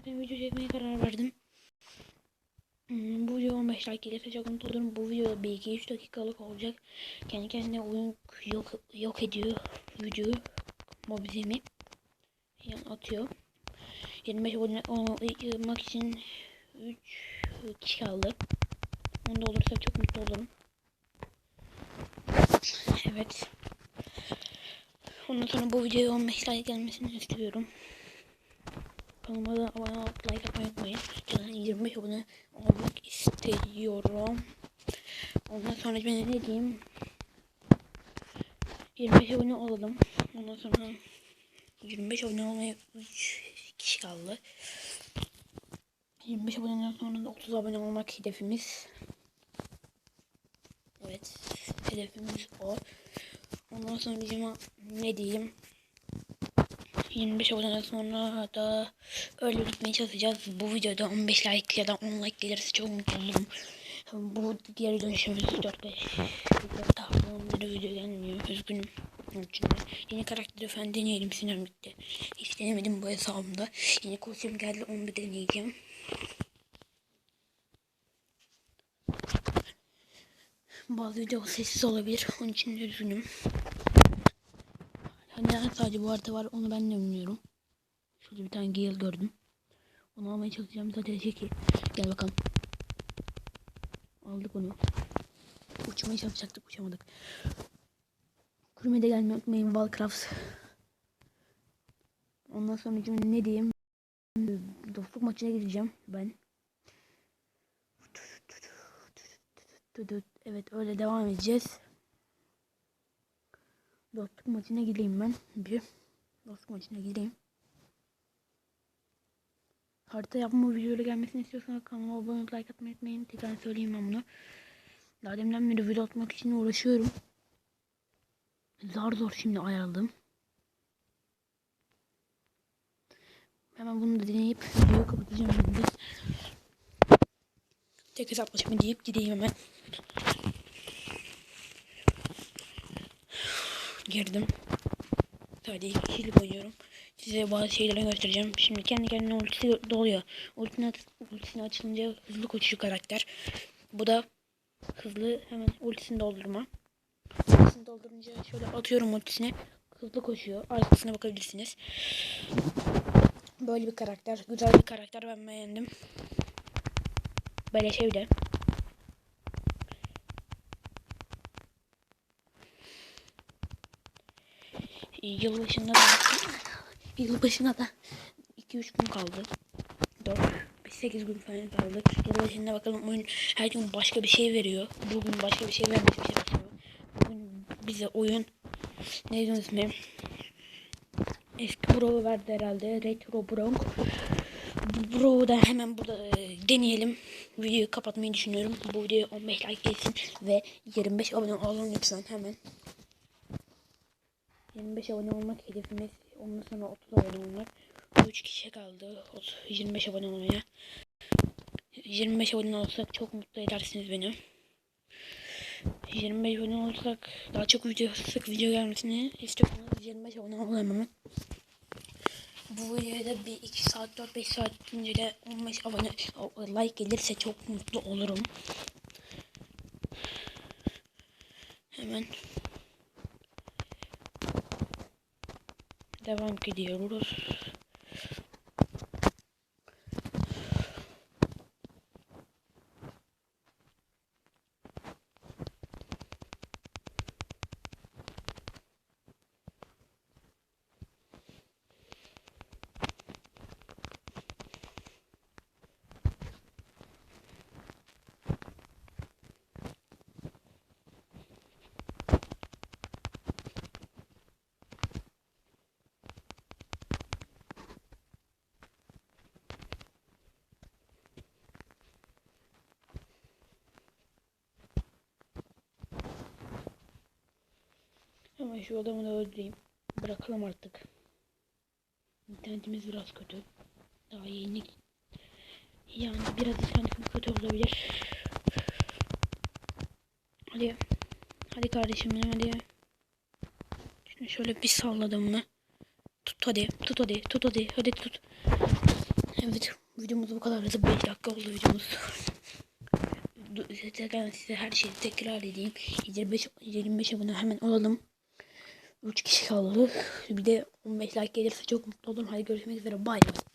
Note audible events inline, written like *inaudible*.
Zaten video çekmeye karar verdim. Hmm, bu video 15 like gelirse çok mutlu olurum. Bu video bir 2-3 dakikalık olacak. Kendi kendine oyun yok, yok ediyor video mobizemi. Yani atıyor. 25 abone olmak için 3 kişi kaldı. Onda olursa çok mutlu olurum. Evet. Ondan sonra bu videoya 15 like gelmesini istiyorum. Kanalıma abone olup like atmayı unutmayın. Yani 25 abone olmak istiyorum. Ondan sonra ben ne diyeyim? 25 abone olalım. Ondan sonra 25 abone olmaya 3 kişi kaldı. 25 aboneden sonra da 30 abone olmak hedefimiz. Evet. Hedefimiz o. Ondan sonra bizim ne diyeyim? 25 aboneden sonra da öyle gitmeye çalışacağız. Bu videoda 15 like ya da 10 like gelirse çok mutlu olurum. Bu diğer dönüşümüz 4-5 daha onları video gelmiyor. Üzgünüm. De yeni karakteri falan deneyelim Sinirlik'te. Hiç denemedim bu hesabımda. Yeni kostüm geldi onu bir deneyeceğim. Bazı video sessiz olabilir. Onun için üzgünüm. Hani sadece bu harita var onu ben de bilmiyorum. Şurada bir tane Gale gördüm. Onu almaya çalışacağım. Zaten şey. Gel bakalım. Aldık onu. Uçmaya çalışacaktık uçamadık. Kurmede gelmeyi unutmayın Valcraft. Ondan sonra şimdi ne diyeyim? Dostluk maçına gideceğim ben. Evet öyle devam edeceğiz. Dostluk maçına gideyim ben. Bir dostluk maçına gideyim. Harita yapma videoları gelmesini istiyorsanız kanalıma abone olup like atmayı unutmayın. Tekrar söyleyeyim ben bunu. Daha demden beri video atmak için uğraşıyorum. Zar zor şimdi ayarladım. Hemen bunu da deneyip videoyu kapatacağım şimdi. Tek hesaplaşma deyip gideyim hemen. Girdim. Sadece iki kişilik oynuyorum. Size bazı şeyleri göstereceğim. Şimdi kendi kendine ultisi doluyor. Ultisini, ultisini açılınca hızlı koşuyor karakter. Bu da hızlı hemen ultisini doldurma. Ultisini doldurunca şöyle atıyorum ultisini. Hızlı koşuyor. Arkasına bakabilirsiniz. Böyle bir karakter. Güzel bir karakter. Ben beğendim. Böyle şey de. Yılbaşında da yılbaşına da 2-3 gün kaldı. 4 8 gün falan kaldı. Yılbaşında bakalım oyun her gün başka bir şey veriyor. Bugün başka bir şey vermesi bir şey başlıyor. Bugün bize oyun ne diyorsun ismi? Eski Bro verdi herhalde. Retro Bronk. Bro'u da hemen burada e, deneyelim. Videoyu kapatmayı düşünüyorum. Bu video 15 like gelsin ve 25 abone olun lütfen hemen. 25 abone olmak hedefimiz. Ondan sonra 30 abone olmak. 3 kişi kaldı. 25 abone olmaya. 25 abone olsak çok mutlu edersiniz beni. 25 abone olsak daha çok video sık video gelmesini istiyorsanız 25 abone olamam. Bu videoda bir 2 saat 4-5 saat önce de 15 abone like gelirse çok mutlu olurum. Hemen devam ediyoruz. Hemen şu adamı da öldüreyim. Bırakalım artık. İnternetimiz biraz kötü. Daha yeni. Yani biraz internetim kötü olabilir. Hadi. Hadi kardeşim benim hadi. Şimdi şöyle bir salladım mı? Tut hadi. Tut hadi. Tut hadi. Hadi tut. Evet videomuz bu kadar. 5 dakika oldu videomuz. *laughs* Tekrar size her şeyi tekrar edeyim. 25, 25 abone hemen olalım. 3 kişi kaldı. Bir de 15 like gelirse çok mutlu olurum. Hadi görüşmek üzere. Bye.